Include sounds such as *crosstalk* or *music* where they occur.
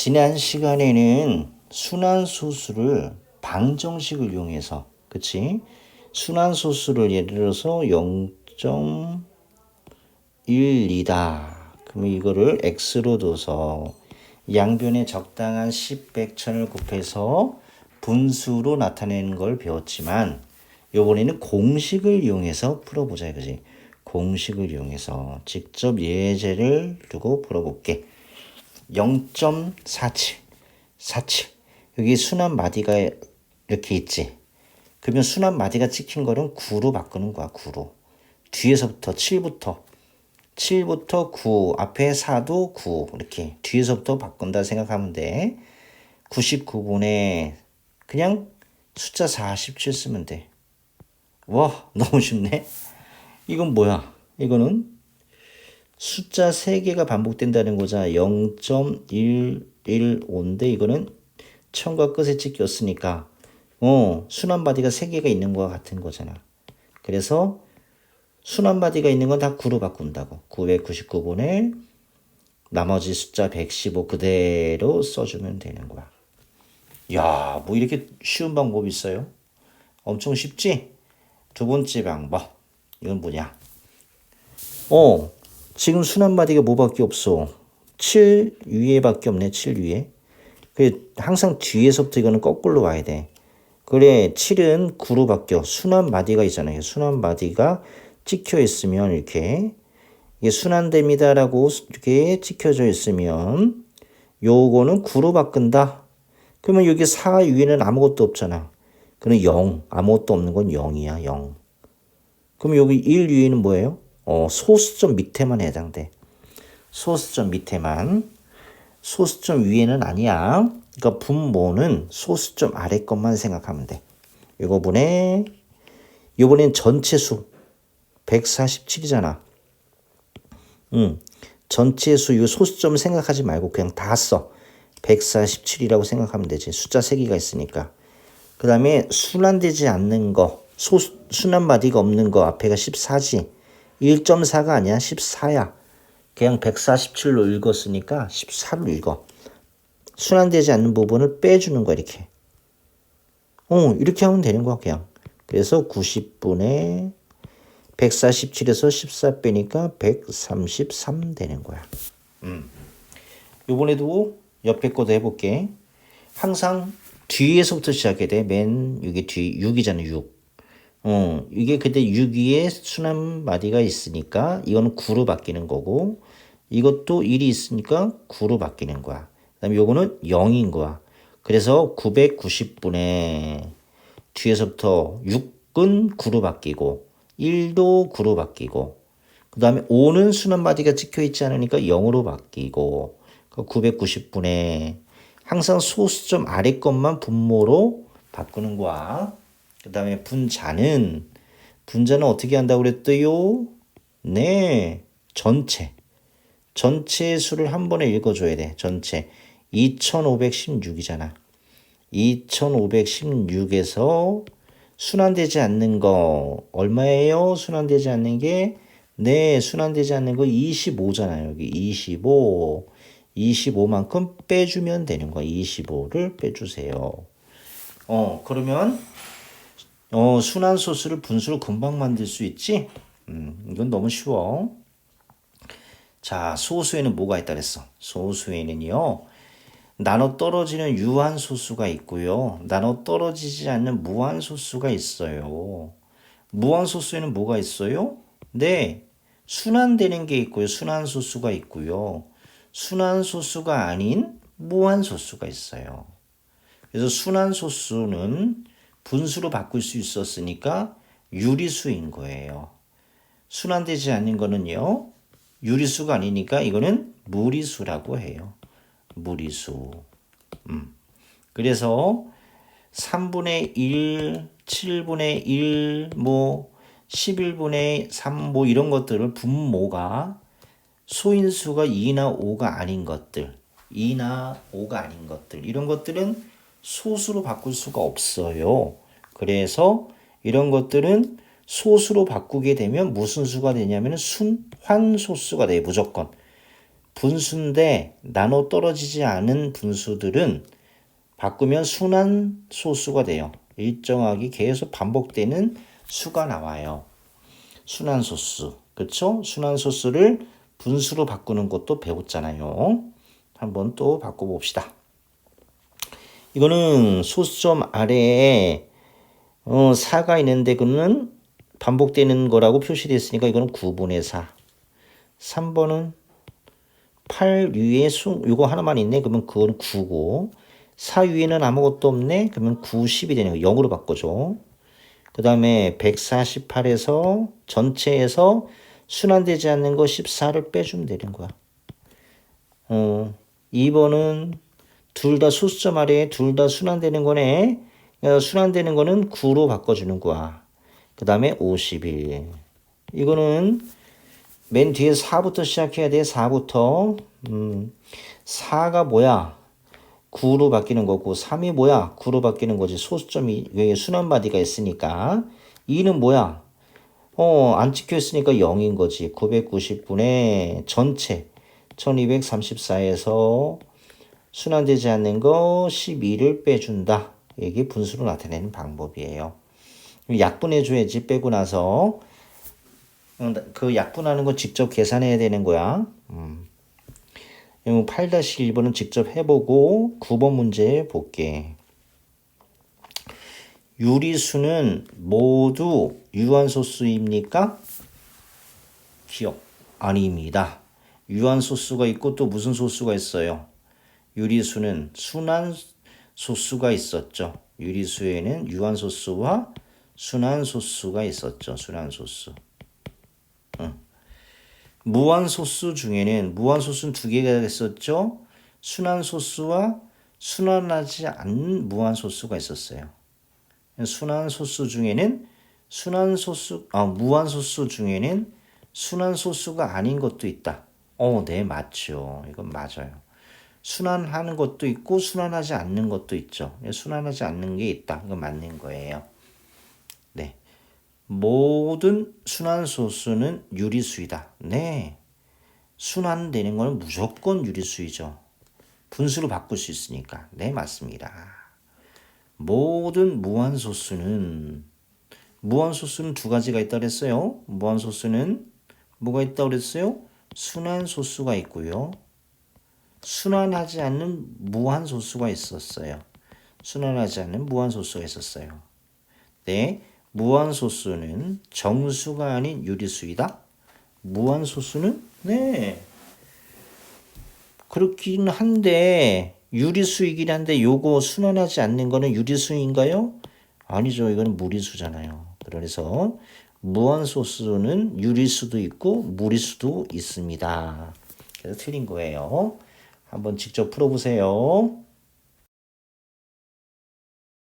지난 시간에는 순환소수를 방정식을 이용해서 그치? 순환소수를 예를 들어서 0.12다. 그러면 이거를 x로 둬서 양변에 적당한 10, 100, 1000을 곱해서 분수로 나타내는 걸 배웠지만 요번에는 공식을 이용해서 풀어보자 이거지. 공식을 이용해서 직접 예제를 두고 풀어볼게. 0.47, 47. 여기 순환 마디가 이렇게 있지. 그러면 순환 마디가 찍힌 거는 9로 바꾸는 거야, 9로. 뒤에서부터 7부터 7부터 9, 앞에 4도 9 이렇게 뒤에서부터 바꾼다 생각하면 돼. 99분에 그냥 숫자 47 쓰면 돼. 와, *laughs* 너무 쉽네. 이건 뭐야? 이거는 숫자 3개가 반복된다는 거잖아. 0.115인데 이거는 처음과 끝에 찍혔으니까 어, 순환 바디가 3개가 있는 거와 같은 거잖아. 그래서 순환 바디가 있는 건 다 9로 바꾼다고. 999분에 나머지 숫자 115 그대로 써주면 되는 거야. 야, 뭐 이렇게 쉬운 방법이 있어요? 엄청 쉽지? 두 번째 방법. 이건 뭐냐? 어, 지금 순환 바디가 뭐밖에 없어? 7 위에밖에 없네, 7 위에. 그 항상 뒤에서부터 이거는 거꾸로 와야 돼. 그래, 7은 9로 바뀌어. 순환 바디가 있잖아요. 순환 바디가 찍혀 있으면 이렇게 이게 순환됩니다라고 이렇게 찍혀져 있으면 요거는 9로 바꾼다. 그러면 여기 4 위에는 아무것도 없잖아. 그럼 0. 아무것도 없는 건 0이야, 0. 그럼 여기 1 위에는 뭐예요? 어, 소수점 밑에만 해당돼. 소수점 밑에만. 소수점 위에는 아니야. 그러니까 분모는 소수점 아래 것만 생각하면 돼. 이거분에 이번엔 전체 수 147이잖아. 음, 전체 수, 이 소수점 생각하지 말고 그냥 다 써. 147이라고 생각하면 되지. 숫자 3개가 있으니까. 그 다음에 순환되지 않는 거, 소, 순환 마디가 없는 거 앞에가 14지. 1.4가 아니야. 14야. 그냥 147로 읽었으니까 14로 읽어. 순환되지 않는 부분을 빼주는 거야, 이렇게. 어, 이렇게 하면 되는 거야, 그냥. 그래서 90분의 147에서 14 빼니까 133 되는 거야. 음. 요번에도 옆에 거도 해볼게. 항상 뒤에서부터 시작해야 돼. 맨 여기 뒤 6이잖아, 6. 어, 이게 그때 6위에 순환 마디가 있으니까 이거는 9로 바뀌는 거고 이것도 1이 있으니까 9로 바뀌는 거야. 그다음에 요거는 0인 거야. 그래서 990분에 뒤에서부터 6은 9로 바뀌고 1도 9로 바뀌고 그 다음에 5는 순환 바디가 찍혀 있지 않으니까 0으로 바뀌고 990분에 항상 소수점 아래 것만 분모로 바꾸는 거야. 그 다음에 분자는 분자는 어떻게 한다고 그랬어요? 네, 전체. 전체 수를 한 번에 읽어줘야 돼. 전체. 2516이잖아. 2516에서 순환되지 않는 거 얼마예요? 순환되지 않는 게 네, 순환되지 않는 거 25잖아요. 여기 25. 25만큼 빼주면 되는 거야. 25를 빼주세요. 어, 그러면 어, 순환 소수를 분수로 금방 만들 수 있지? 음, 이건 너무 쉬워. 자, 소수에는 뭐가 있다 그랬어? 소수에는요. 나눠 떨어지는 유한 소수가 있고요. 나눠 떨어지지 않는 무한 소수가 있어요. 무한 소수에는 뭐가 있어요? 네. 순환되는 게 있고요. 순환 소수가 있고요. 순환 소수가 아닌 무한 소수가 있어요. 그래서 순환 소수는 분수로 바꿀 수 있었으니까 유리수인 거예요. 순환되지 않는 거는요. 유리수가 아니니까 이거는 무리수라고 해요. 무리수. 음. 그래서 3분의 1, 7분의 1, 뭐 11분의 3, 뭐 이런 것들을 분모가 소인수가 2나 5가 아닌 것들, 2나 5가 아닌 것들, 이런 것들은 소수로 바꿀 수가 없어요. 그래서 이런 것들은 소수로 바꾸게 되면 무슨 수가 되냐면 순환소수가 돼 무조건. 분수인데 나눠 떨어지지 않은 분수들은 바꾸면 순환 소수가 돼요. 일정하게 계속 반복되는 수가 나와요. 순환 소수. 그렇죠? 순환 소수를 분수로 바꾸는 것도 배웠잖아요. 한번 또 바꿔 봅시다. 이거는 소수점 아래에 어, 4가 있는데 그는 반복되는 거라고 표시되어 있으니까 이거는 9분의 4. 3번은 8 위에 수, 이거 하나만 있네. 그러면 그건 9고. 4 위에는 아무것도 없네. 그러면 9, 10이 되는 거. 0으로 바꿔줘. 그 다음에 148에서 전체에서 순환되지 않는 거 14를 빼주면 되는 거야. 어, 2번은 둘 다 소수점 아래에 둘 다 순환되는 거네. 어, 순환되는 거는 9로 바꿔주는 거야. 그 다음에 51. 이거는 맨 뒤에 4부터 시작해야 돼. 4부터. 음, 4가 뭐야? 9로 바뀌는 거고 3이 뭐야? 9로 바뀌는 거지. 소수점이 외에 순환 바디가 있으니까 2는 뭐야? 어, 안 찍혀 있으니까 0인 거지. 990분의 전체 1234에서 순환되지 않는 거 12를 빼준다. 이게 분수로 나타내는 방법이에요. 약분해 줘야지 빼고 나서 음, 그 약분하는 거 직접 계산해야 되는 거야. 음. 8-1번은 직접 해보고 9번 문제 볼게. 유리수는 모두 유한소수입니까? 기억 아닙니다. 유한소수가 있고 또 무슨 소수가 있어요? 유리수는 순환 소수가 있었죠. 유리수에는 유한소수와 순환소수가 있었죠. 순환소수. 무한소수 중에는 무한소수는 두 개가 있었죠. 순환소수와 순환하지 않는 무한소수가 있었어요. 순환소수 중에는 순환소수 아 무한소수 중에는 순환소수가 아닌 것도 있다. 어, 네 맞죠. 이건 맞아요. 순환하는 것도 있고 순환하지 않는 것도 있죠. 순환하지 않는 게 있다. 이건 맞는 거예요. 네. 모든 순환소수는 유리수이다. 네. 순환되는 거는 무조건 유리수이죠. 분수로 바꿀 수 있으니까. 네, 맞습니다. 모든 무한소수는 무한소수는 두 가지가 있다 그랬어요. 무한소수는 뭐가 있다 그랬어요? 순환소수가 있고요. 순환하지 않는 무한 소수가 있었어요. 순환하지 않는 무한 소수가 있었어요. 네. 무한 소수는 정수가 아닌 유리수이다. 무한 소수는 네 그렇긴 한데 유리수이긴 한데 요거 순환하지 않는 거는 유리수인가요? 아니죠. 이거는 무리수잖아요. 그래서 무한 소수는 유리수도 있고 무리수도 있습니다. 그래서 틀린 거예요. 한번 직접 풀어보세요.